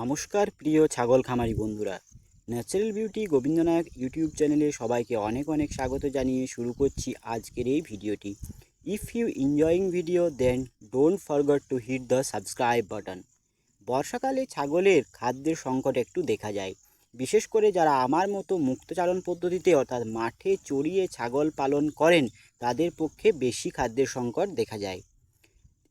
নমস্কার প্রিয় ছাগল খামারি বন্ধুরা। ন্যাচারাল বিউটি গোবিন্দনায়ক ইউটিউব চ্যানেলে সবাইকে অনেক অনেক স্বাগত জানিয়ে শুরু করছি আজকের এই ভিডিওটি। If you enjoying video then don't forget to hit the subscribe button বর্ষাকালে ছাগলের খাদ্যের সংকট একটু দেখা যায়। বিশেষ করে যারা আমার মতো মুক্তচারণ পদ্ধতিতে অর্থাৎ মাঠে চড়িয়ে ছাগল পালন করেন, তাদের পক্ষে বেশি খাদ্যের সংকট দেখা যায়।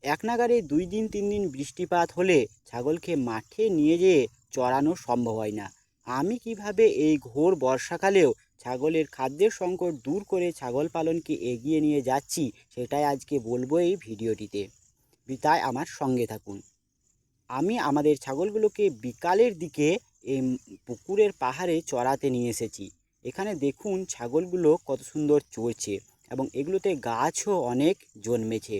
এক নাগারে দুই দিন, তিন দিন বৃষ্টিপাত হলে ছাগলকে মাঠে নিয়ে যেয়ে চড়ানো সম্ভব হয় না। আমি কীভাবে এই ঘোর বর্ষাকালেও ছাগলের খাদ্যের সংকট দূর করে ছাগল পালনকে এগিয়ে নিয়ে যাচ্ছি, সেটাই আজকে বলব এই ভিডিওটিতে। তাই আমার সঙ্গে থাকুন। আমি আমাদের ছাগলগুলোকে বিকালের দিকে এই পুকুরের পাহাড়ে চড়াতে নিয়ে এসেছি। এখানে দেখুন ছাগলগুলো কত সুন্দর চড়ছে এবং এগুলোতে গাছও অনেক জন্মেছে।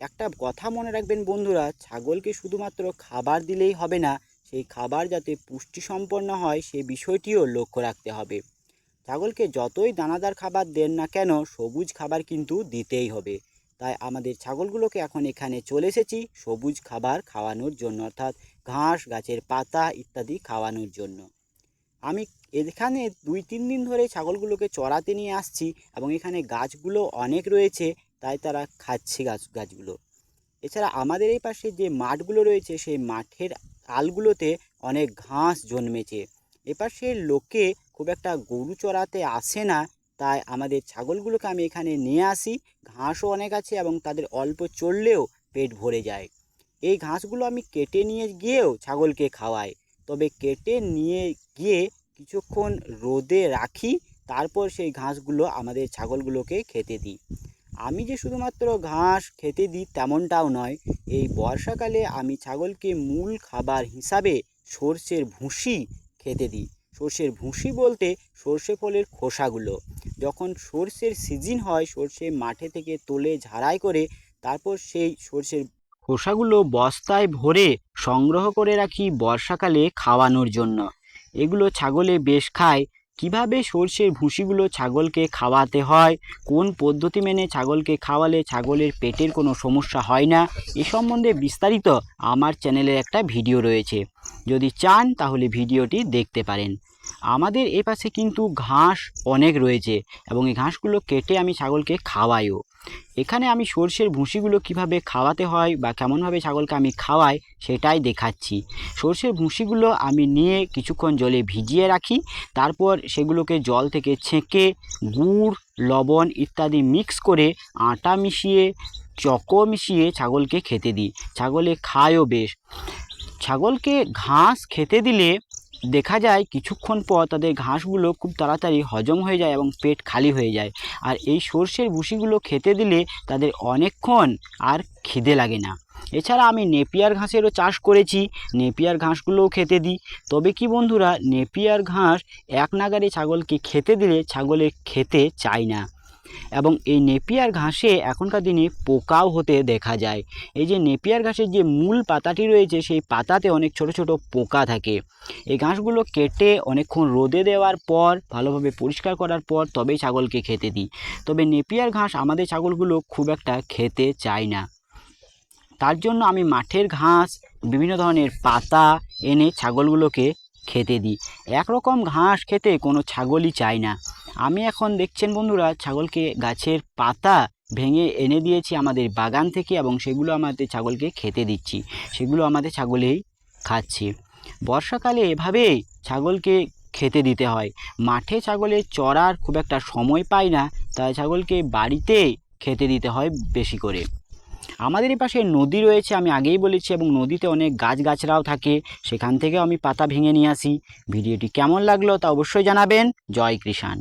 একটা কথা মনে রাখবেন বন্ধুরা, ছাগলকে শুধুমাত্র খাবার দিলেই হবে না, সেই খাবার যাতে পুষ্টি সম্পন্ন হয় সেই বিষয়টিও লক্ষ্য রাখতে হবে। ছাগলকে যতই দানাদার খাবার দেন না কেন, সবুজ খাবার কিন্তু দিতেই হবে। তাই আমাদের ছাগলগুলোকে এখন এখানে চলে এসেছি সবুজ খাবার খাওয়ানোর জন্য, অর্থাৎ ঘাস, গাছের পাতা ইত্যাদি খাওয়ানোর জন্য। আমি এখানে দুই তিন দিন ধরে ছাগলগুলোকে চড়াতে নিয়ে আসছি এবং এখানে গাছগুলো অনেক রয়েছে। তাই তারা খাচ্ছে গাছ, গাছগুলো। এছাড়া আমাদের এই পাশে যে মাঠগুলো রয়েছে, সেই মাঠের আলগুলোতে অনেক ঘাস জন্মেছে। এপাশের লোকে খুব একটা গরু চড়াতে আসে না, তাই আমাদের ছাগলগুলোকে আমি এখানে নিয়ে আসি। ঘাসও অনেক আছে এবং তাদের অল্প চড়লেও পেট ভরে যায়। এই ঘাসগুলো আমি কেটে নিয়ে গিয়েও ছাগলকে খাওয়াই। তবে কেটে নিয়ে গিয়ে কিছুক্ষণ রোদে রাখি, তারপর সেই ঘাসগুলো আমাদের ছাগলগুলোকে খেতে দিই। আমি যে শুধুমাত্র ঘাস খেতে দিই তেমনটাও নয়, এই বর্ষাকালে আমি ছাগলকে মূল খাবার হিসাবে সর্ষের ভুসি খেতে দিই। সর্ষের ভুসি বলতে সর্ষে ফলের খোসাগুলো। যখন সর্ষের সিজন হয়, সর্ষে মাঠে থেকে তোলে ঝাড়াই করে তারপর সেই সর্ষের খোসাগুলো বস্তায় ভরে সংগ্রহ করে রাখি বর্ষাকালে খাওয়ানোর জন্য। এগুলো ছাগলে বেশ খায় কীভাবে সর্ষের ভুসিগুলো ছাগলকে খাওয়াতে হয়, কোন পদ্ধতি মেনে ছাগলকে খাওয়ালে ছাগলের পেটের কোনো সমস্যা হয় না, এ সম্বন্ধে বিস্তারিত আমার চ্যানেলের একটা ভিডিও রয়েছে। যদি চান তাহলে ভিডিওটি দেখতে পারেন। আমাদের এ পাশে কিন্তু ঘাস অনেক রয়েছে এবং এই ঘাসগুলো কেটে আমি ছাগলকে খাওয়াইও। এখানে আমি সর্ষের ভুসিগুলো কীভাবে খাওয়াতে হয় বা কেমনভাবে ছাগলকে আমি খাওয়াই সেটাই দেখাচ্ছি। সর্ষের ভুসিগুলো আমি নিয়ে কিছুক্ষণ জলে ভিজিয়ে রাখি, তারপর সেগুলোকে জল থেকে ছেঁকে, গুড়, লবণ ইত্যাদি মিক্স করে আটা মিশিয়ে, চকো মিশিয়ে ছাগলকে খেতে দিই। ছাগলে খায়ও বেশ। ছাগলকে ঘাস খেতে দিলে দেখা যায় কিছুক্ষণ পর তাদের ঘাসগুলো খুব তাড়াতাড়ি হজম হয়ে যায় এবং পেট খালি হয়ে যায়। আর এই সর্ষের ভুসিগুলো খেতে দিলে তাদের অনেকক্ষণ আর খিদে লাগে না। এছাড়া আমি নেপিয়ার ঘাসেরও চাষ করেছি, নেপিয়ার ঘাসগুলোও খেতে দিই। তবে কি বন্ধুরা, নেপিয়ার ঘাস এক নাগারে ছাগলকে খেতে দিলে ছাগলের খেতে চায় না। এবং এই নেপিয়ার ঘাসে এখনকার দিনে পোকাও হতে দেখা যায়। এই যে নেপিয়ার ঘাসের যে মূল পাতাটি রয়েছে, সেই পাতাতে অনেক ছোট ছোট পোকা থাকে। এই ঘাসগুলো কেটে অনেকক্ষণ রোদে দেওয়ার পর, ভালোভাবে পরিষ্কার করার পর তবেই ছাগলকে খেতে দিই। তবে নেপিয়ার ঘাস আমাদের ছাগলগুলো খুব একটা খেতে চায় না। তার জন্য আমি মাঠের ঘাস, বিভিন্ন ধরনের পাতা এনে ছাগলগুলোকে খেতে দিই। একরকম ঘাস খেতে কোনো ছাগলই চায় না। আমি এখন দেখছেন বন্ধুরা, ছাগলকে গাছের পাতা ভেঙে এনে দিয়েছি আমাদের বাগান থেকে এবং সেগুলো আমাদের ছাগলকে খেতে দিচ্ছি। সেগুলো আমাদের ছাগলেই খাচ্ছে। বর্ষাকালে এভাবেই ছাগলকে খেতে দিতে হয়। মাঠে ছাগলের চড়ার খুব একটা সময় পায় না, তাই ছাগলকে বাড়িতে খেতে দিতে হয় বেশি করে। আমাদের এই পাশে নদী রয়েছে, আমি আগেই বলেছি এবং নদীতে অনেক গাছগাছরাও থাকে। সেখান থেকেও আমি পাতা ভেঙে নিয়ে আসি। ভিডিওটি কেমন লাগল তা অবশ্যই জানাবেন। জয় কৃষাণ।